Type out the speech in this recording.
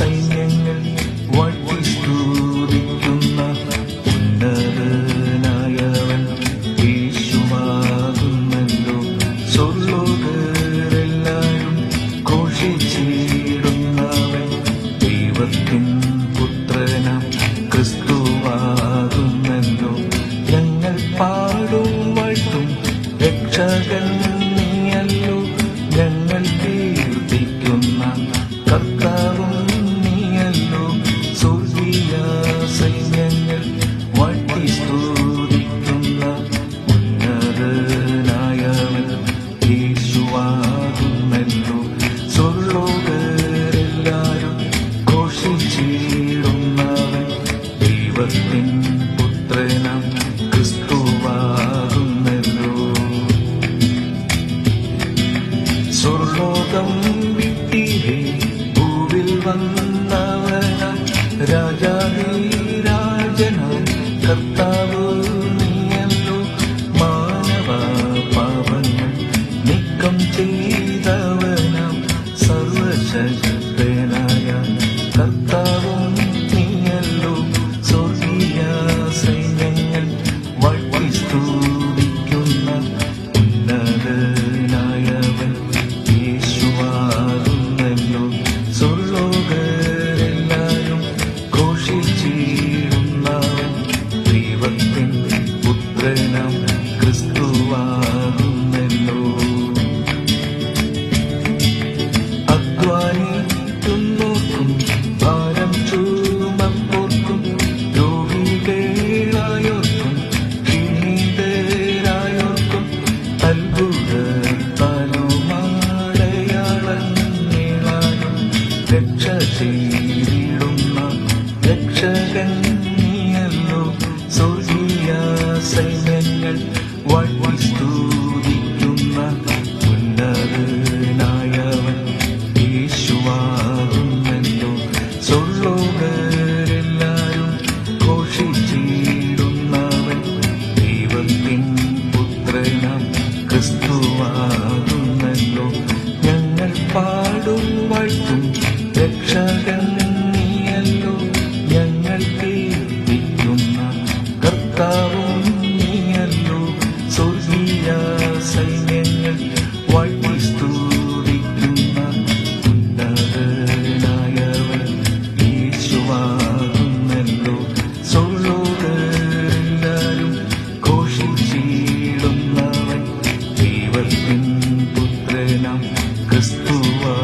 സൈന്യങ്ങൾ വട്ടിസ്തൂതിക്കുന്ന ഉന്നതനായവൻ യേശുവാകുന്നല്ലോ. സ്വർലോകരെല്ലാരും ഘോഷിച്ചിടുന്നവൻ ദൈവത്തിൻ പുത്രനാം ക്രിസ്തുവാകുന്നല്ലോ. ഞങ്ങൾ പാടും വട്ടും രക്ഷകൻ നീയല്ലോ. ഞങ്ങൾ തീ വന്നവനം രാജാതിരാജനം കർത്താവ് നീയല്ലോ മാനവ പാപങ്ങൾ നീക്കം ചെയ്തവനം സർവശക്തൻ രക്ഷ ചെയ്തിടുന്ന രക്ഷകൻ നീയല്ലോ. സ്വർഗീയ സൈന്യങ്ങൾ വാഴ്വാൻ സ്തുതിക്കുന്ന ഉന്നതനായവൻ യേശുവാകുന്നല്ലോ. സ്വർലോകരെല്ലാരും ഘോഷിച്ചിടുന്നവൻ ദൈവത്തിൻ പുത്രനാം ക്രിസ്തുവാ രക്ഷകൻ നീയല്ലോ ഞങ്ങൾക്ക് എത്തിക്കുന്ന കർത്താവും നീയല്ലോ. സ്വർഗീയ സൈന്യങ്ങൾ വാഴ്ത്തി സ്തുതിക്കുന്ന ഉന്നതനായവൻ യേശുവാകുന്നല്ലോ. സോലോകരെല്ലാരും ഘോഷിച്ചിടുന്നവൻ ദൈവത്തിൻ പുത്രനാം ക്രിസ്തുവാ